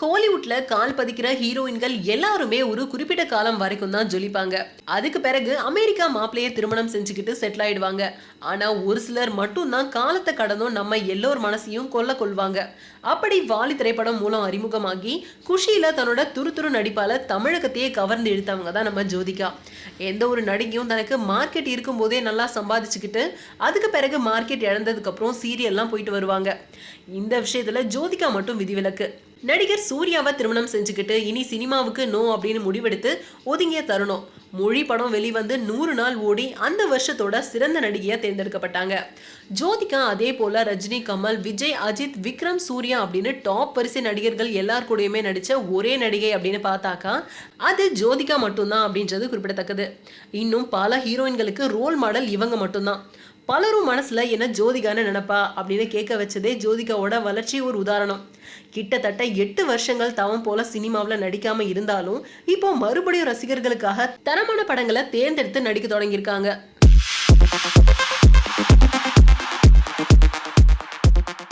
கோலிவுட்ல கால் பதிக்கிற ஹீரோயின்கள் எல்லாருமே ஒரு குறிப்பிட்ட காலம் வரைக்கும் தான் ஜொலிப்பாங்க. அதுக்கு பிறகு அமெரிக்கா மாப்பிள்ளைய திருமணம் செஞ்சுக்கிட்டு செட்டில் ஆயிடுவாங்க. ஆனா ஒரு சிலர் மட்டும்தான் காலத்தை கடந்தும் நம்ம எல்லோர் மனசையும் கொல்ல கொள்வாங்க. அப்படி வாலி திரைப்படம் மூலம் அறிமுகமாகி குஷியில தன்னோட துரு நடிப்பால தமிழகத்தையே கவர்ந்து இழுத்தவங்க தான் நம்ம ஜோதிகா. எந்த ஒரு நடிகையும் தனக்கு மார்க்கெட் இருக்கும்போதே நல்லா சம்பாதிச்சுக்கிட்டு அதுக்கு பிறகு மார்க்கெட் இழந்ததுக்கு அப்புறம் சீரியல்லாம் போயிட்டு வருவாங்க. இந்த விஷயத்துல ஜோதிகா மட்டும் விதிவிலக்கு. நடிகர் சூர்யாவை திருமணம் செஞ்சுக்கிட்டு இனி சினிமாவுக்கு நோ அப்படின்னு முடிவெடுத்து ஒதுங்கிய தருணம். மொழி படம் வெளிவந்து நூறு நாள் ஓடி அந்த வருஷத்தோட சிறந்த நடிகையாக தேர்ந்தெடுக்கப்பட்டாங்க. ஜோதிகா அதே போல ரஜினி கமல் விஜய் அஜித் விக்ரம் சூர்யா அப்படின்னு டாப் வரிசை நடிகர்கள் எல்லார் கூடயுமே நடித்த ஒரே நடிகை அப்படின்னு பார்த்தாக்கா அது ஜோதிகா மட்டும்தான் அப்படின்றது குறிப்பிடத்தக்கது. இன்னும் பல ஹீரோயின்களுக்கு ரோல் மாடல் இவங்க மட்டும்தான். பலரும் மனசில் என்ன ஜோதிகான்னு நினப்பா அப்படின்னு கேட்க வச்சதே ஜோதிகாவோட வளர்ச்சி ஒரு உதாரணம். கிட்டத்தட்ட எட்டு வருஷங்கள் தவம் போல சினிமாவில் நடிக்காம இருந்தாலும் இப்போ மறுபடியும் ரசிகர்களுக்காக தரமான படங்களை தேர்ந்தெடுத்து நடிக்க தொடங்கியிருக்காங்க.